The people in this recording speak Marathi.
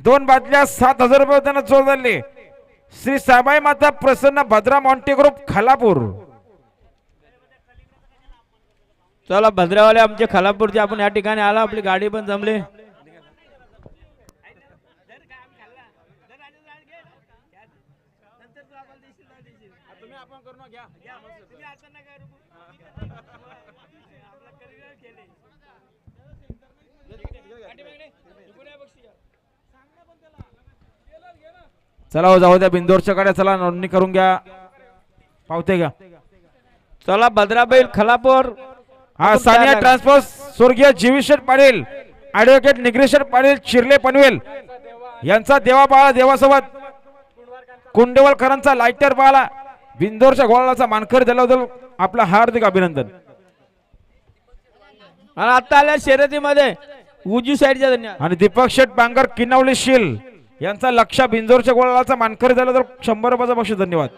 दोन बादल्या सात हजार रुपये त्यांना जोड झाले. श्री साबाई माता प्रसन्न भद्रा मॉन्टे ग्रुप खालापूर. चला भद्रावाले आमचे खालापूरचे आपण या ठिकाणी आला आपली गाडी पण जमली. चला हो जाऊ द्या बिंदोरच्या गाड्या चला नोंदणी करून घ्या. पावते घ्या. चला भद्राबाई खालापूर. हा सानिया तयार ट्रान्सपोर्ट स्वर्गीय जीविशेठ पाटील ऍडव्होकेट निग्रेशन पाटील चिरले पनवेल. यांचा देवा बाळा देवासोबत. कुंडेवलकरांचा लायटर बाळा बिंदोरच्या गोळाचा मानकर दिल्याबद्दल आपलं हार्दिक अभिनंदन. आणि आता आल्या शर्यतीमध्ये उजवी साईडच्या धन्यवाद. आणि दीपक शेठ बांगर किनवली शील. यांचा लक्ष बिंजोरच्या गोळाचा मानकरी झाला तर शंभर रुपयाचा बक्षीस धन्यवाद.